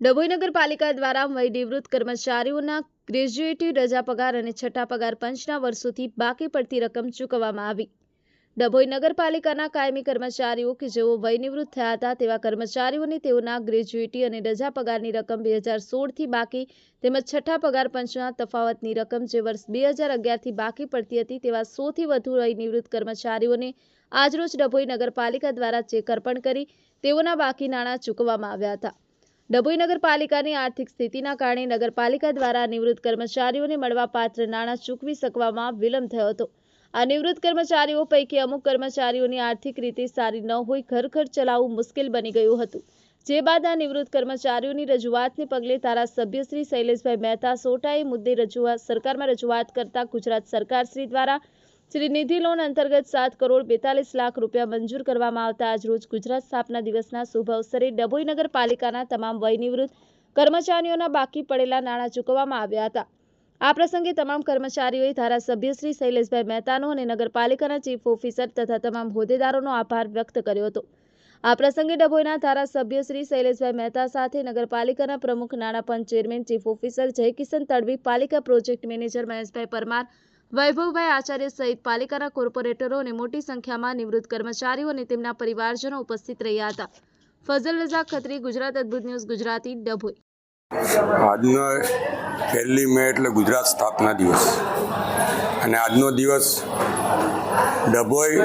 ડભોઈ નગરપાલિકા દ્વારા વયનિવૃત્ત કર્મચારીઓના ગ્રેજ્યુએટી રજા પગાર અને છઠ્ઠા પગાર પંચના વર્ષોથી બાકી પડતી રકમ ચૂકવવામાં આવી. ડભોઈ નગરપાલિકાના કાયમી કર્મચારીઓ કે જેઓ વયનિવૃત્ત થયા હતા તેવા કર્મચારીઓને તેઓના ગ્રેજ્યુએટી અને રજા પગારની રકમ બે હજાર સોળથી બાકી તેમજ છઠ્ઠા પગાર પંચના તફાવતની રકમ જે વર્ષ બે હજાર અગિયારથી બાકી પડતી હતી તેવા સોથી વધુ વયનિવૃત્ત કર્મચારીઓને આજરોજ ડભોઈ નગરપાલિકા દ્વારા ચેક અર્પણ કરી તેઓના બાકી નાણાં ચૂકવવામાં આવ્યા હતા. ડભોઈ નગરપાલિકાની આર્થિક સ્થિતિના કારણે નગરપાલિકા દ્વારા નિવૃત્ત કર્મચારીઓને મળવાપાત્ર નાણાં ચૂકવી શકવામાં વિલંબ થયો હતો. આ નિવૃત્ત કર્મચારીઓ પૈકી અમુક કર્મચારીઓની આર્થિક રીતે સારી ન હોય ઘર ઘર ચલાવવું મુશ્કેલ બની ગયું હતું. જે બાદ આ નિવૃત્ત કર્મચારીઓની રજૂઆતને પગલે ધારાસભ્ય શ્રી શૈલેષભાઈ મહેતા સોટાએ મુદ્દે રજૂઆત સરકારમાં રજૂઆત કરતા ગુજરાત સરકાર શ્રી દ્વારા શ્રી નિધિ લોન અંતર્ગત સાત કરોડ બેતાલીસ લાખ રૂપિયા મંજૂર કરવામાં આવતા આજરોજ ગુજરાત સ્થાપના દિવસના શુભ અવસરે ડભોઈ નગરપાલિકાના તમામ વયનિવૃત્ત કર્મચારીઓના બાકી પડેલા નાણાં ચૂકવવામાં આવ્યા હતા. આ પ્રસંગે તમામ કર્મચારીઓએ ધારાસભ્ય શ્રી શૈલેષભાઈ મહેતાનો અને નગરપાલિકાના ચીફ ઓફિસર તથા તમામ હોદ્દેદારોનો આભાર વ્યક્ત કર્યો હતો. આ પ્રસંગે ડભોઈના ધારાસભ્ય શ્રી શૈલેષભાઈ મહેતા સાથે નગરપાલિકાના પ્રમુખ નાણાં પંચ chairman chief officer Jaykishan Tadvi, પાલિકા પ્રોજેક્ટ મેનેજર મહેશભાઈ પરમાર વૈભવભાઈ આચાર્ય સહિત પાલિકાના કોર્પોરેટરો અને મોટી સંખ્યામાં નિવૃત્ત કર્મચારીઓ અને તેમના પરિવારજનો ઉપસ્થિત રહ્યા હતા. ફઝલ રઝા ખત્રી, ગુજરાત અદ્ભુત ન્યૂઝ, ગુજરાતી ડભોઈ. આજનો પહેલી મે એટલે ગુજરાત સ્થાપના દિવસ. અને આજનો દિવસ ડભોઈ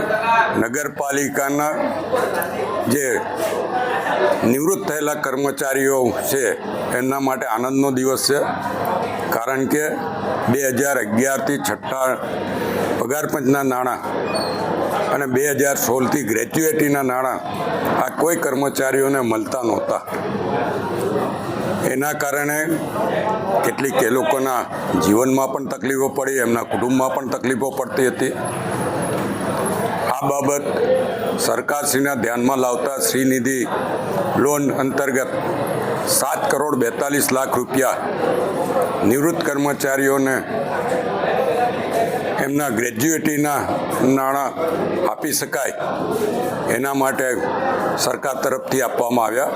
નગરપાલિકાના જે નિવૃત્ત થયેલા કર્મચારીઓ છે, એમના માટે આનંદનો દિવસ છે. કારણ કે બે હજાર અગિયારથી છઠ્ઠા પગાર પંચના નાણાં અને બે હજાર સોળથી ગ્રેજ્યુએટીના નાણાં આ કોઈ કર્મચારીઓને મળતા નહોતા. એના કારણે કેટલીક એ લોકોના જીવનમાં પણ તકલીફો પડી, એમના કુટુંબમાં પણ તકલીફો પડતી હતી. આ બાબત સરકારશ્રીના ધ્યાનમાં લાવતા શ્રીનિધિ લોન અંતર્ગત સાત કરોડ બેતાલીસ લાખ રૂપિયા નિવૃત્ત કર્મચારીઓને એમના ગ્રેજ્યુએટીના નાણાં આપી શકાય. એના માટે સરકાર તરફથી આપવામાં આવ્યા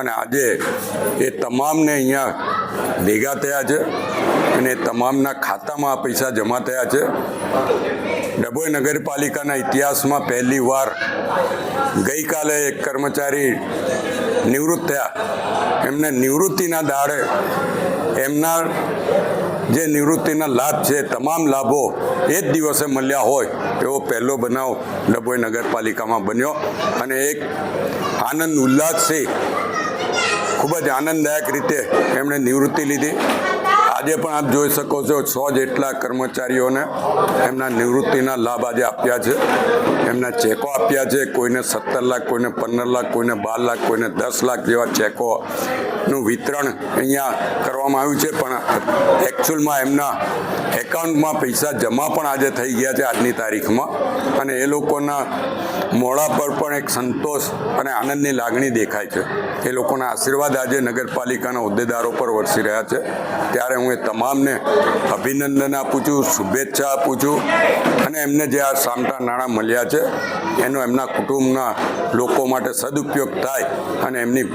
અને આજે એ તમામને અહીંયા ભેગા થયા છે અને તમામના ખાતામાં આ પૈસા જમા થયા છે. ડભોઈ નગરપાલિકાના ઇતિહાસમાં પહેલી વાર ગઈકાલે એક કર્મચારી નિવૃત્ત થયા. એમને નિવૃત્તિના દાડે એમના જે નિવૃત્તિના લાભ છે, તમામ લાભો એ જ દિવસે મળ્યા હોય એવો પહેલો બનાવ ડભોઈ નગરપાલિકામાં બન્યો અને એક આનંદ ઉલ્લાસથી ખૂબ જ આનંદદાયક રીતે એમણે નિવૃત્તિ લીધી. આજે પણ આપ જોઈ શકો છો સો જેટલા કર્મચારીઓને એમના નિવૃત્તિના લાભ આજે આપ્યા છે. એમના ચેકો આપ્યા છે. કોઈને સત્તર લાખ, કોઈને પંદર લાખ, કોઈને બાર લાખ, કોઈને દસ લાખ જેવા ચેકોનું વિતરણ અહીંયા કરવામાં આવ્યું છે, પણ એકચ્યુઅલમાં એમના એકાઉન્ટમાં પૈસા જમા પણ આજે થઈ ગયા છે આજની તારીખમાં. અને એ લોકોના મોડા પર પણ એક સંતોષ અને આનંદની લાગણી દેખાય છે. એ લોકોના આશીર્વાદ આજે નગરપાલિકાના હોદ્દેદારો પર વરસી રહ્યા છે. ત્યારે હું એ તમામને અભિનંદન આપું છું, શુભેચ્છા આપું છું. અને એમને જે આ સામટા નાણાં મળ્યા છે, એનો એમના કુટુંબના લોકો માટે સદુપયોગ થાય અને એમની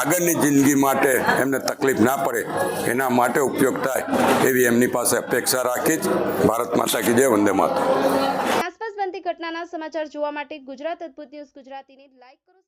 આગળની જિંદગી માટે એમને તકલીફ ના પડે એના માટે ઉપયોગ થાય એવી એમની પાસે અપેક્ષા રાખી જ ભારત માતા કી જય, વંદે માતા. આસપાસ બનતી ઘટનાના સમાચાર જોવા માટે ગુજરાત અદ્ભુત ન્યૂઝ ગુજરાતીને લાઈક કરો.